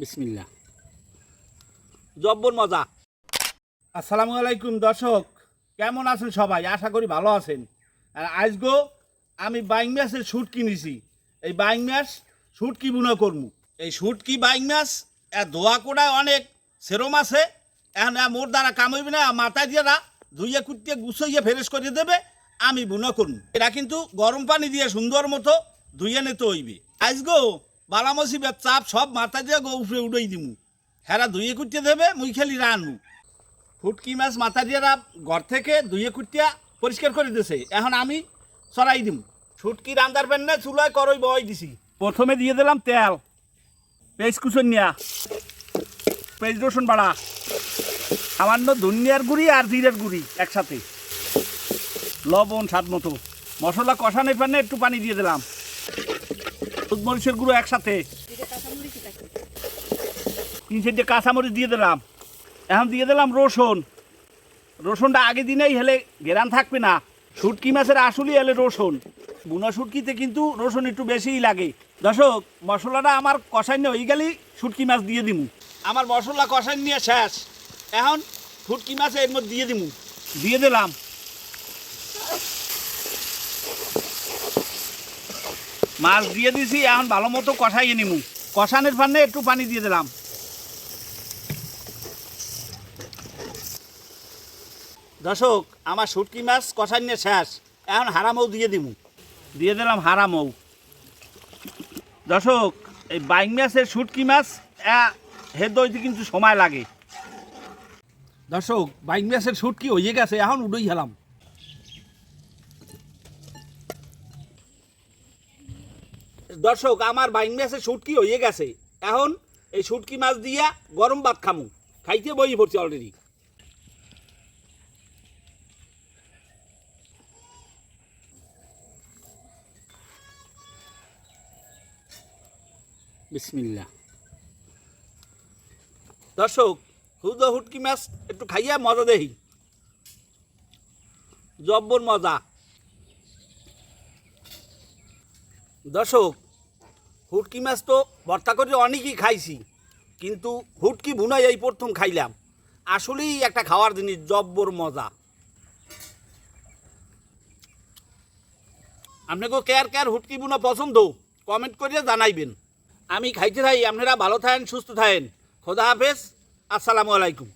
বিসমিল্লা জব্বর মজা। আসসালামু আলাইকুম দর্শক কেমন আছেন সবাই? আশা করি ভালো আছেন। আর আজগো আমি বাইং মাছের শুট কিনেছি। এই বাইং মাছ শুট কি বুনো করমু? এই শুট কি বাইং এর ধোয়া কোড়ায় অনেক সেরম আছে। এখন মোর দ্বারা কামইবে না মাথায় দিয়ে না ধুইয়ে কুটিয়ে গুছইয়ে ফেরেস করে দেবে আমি বুনো করমু। এটা কিন্তু গরম পানি দিয়ে সুন্দর মতো ধুইয়ে নিতে হইবে। আজগো বালামসিবের চাপ সব মাথা দিয়ে উপরে উড়াই দিমু। হেরা ধুইয়ে কুটিয়ে দেবে, মুই খেলি রানমু ফুটকি মাছ মাথা দিয়ে ঘর থেকে ধুয়ে কুটিয়া পরিষ্কার করে দিছে। এখন আমি সরাই দিম। ফুটকি রান্দার পেন না চুলায় করই বই দিছি। প্রথমে দিয়ে দিলাম তেল। পেঁয়াজ কুচন নিয়া। পেঁয়াজ রসুন বাড়া। সামান্য ধনিয়ার গুঁড়ি আর জিরের গুঁড়ি একসাথে। লবণ, স্বাদ মতো। মশলা কষানোর পানে একটু পানি দিয়ে দিলাম। হলুদ মরিচের গুঁড়ো একসাথে। তিন চারটে কাঁচামরিচ দিয়ে দিলাম। এখন দিয়ে দিলাম রসুন। রসুনটা আগে দিনেই হেলে গেরান থাকবে না। শুটকি মাছের আসলই এলে রসুন। বুনা শুটকিতে কিন্তু রসুন একটু বেশিই লাগে। দর্শক, মশলাটা আমার কষাই নিয়ে হয়ে গেলেই শুটকি মাছ দিয়ে দিমু। আমার মশলা কষাই নিয়ে শেষ। এখন শুটকি মাছ এর মধ্যে দিয়ে দিমু। দিয়ে দিলাম। মাছ দিয়ে দিছি, এখন ভালো মতো কষাইয়ে নিমু। কষানোর ফান্নে একটু পানি দিয়ে দিলাম। দর্শক, আমার শুটকি মাছ কষাইনে শেষ। এখন হারামৌ দিয়ে দিমু। দিয়ে দিলাম হারামৌ। দর্শক, এই বাইং মাছের শুটকি মাছ হেদ হইতে কিন্তু সময় লাগে। দর্শক, বাইং মাছের শুটকি হয়ে গেছে, এখন উডই হেলাম দর্শক, আমার বাইং মাছের শুটকি হয়ে গেছে। এখন এই শুটকি মাছ দিয়া গরম ভাত খামু। খাইতে বই পড়ছি অলরেডি বিসমিল্লা দর্শক, হুদ হুটকি মাছ একটু খাইয়া মজা দেহি জব্বর মজা। দর্শক হুটকি মাছ তো ভর্তা করে অনেকই খাইছি, কিন্তু হুটকি ভুনাই এই প্রথম খাইলাম। আসলেই একটা খাওয়ার জিনিস, জব্বর মজা। আপনাকে কেয়ার কেয়ার হুটকি বুনা পছন্দ কমেন্ট করে জানাইবেন। আমি খাইতে থাই, আপনারা ভালো থাকেন, সুস্থ থাকেন। খোদা হাফেজ, আসসালামু আলাইকুম।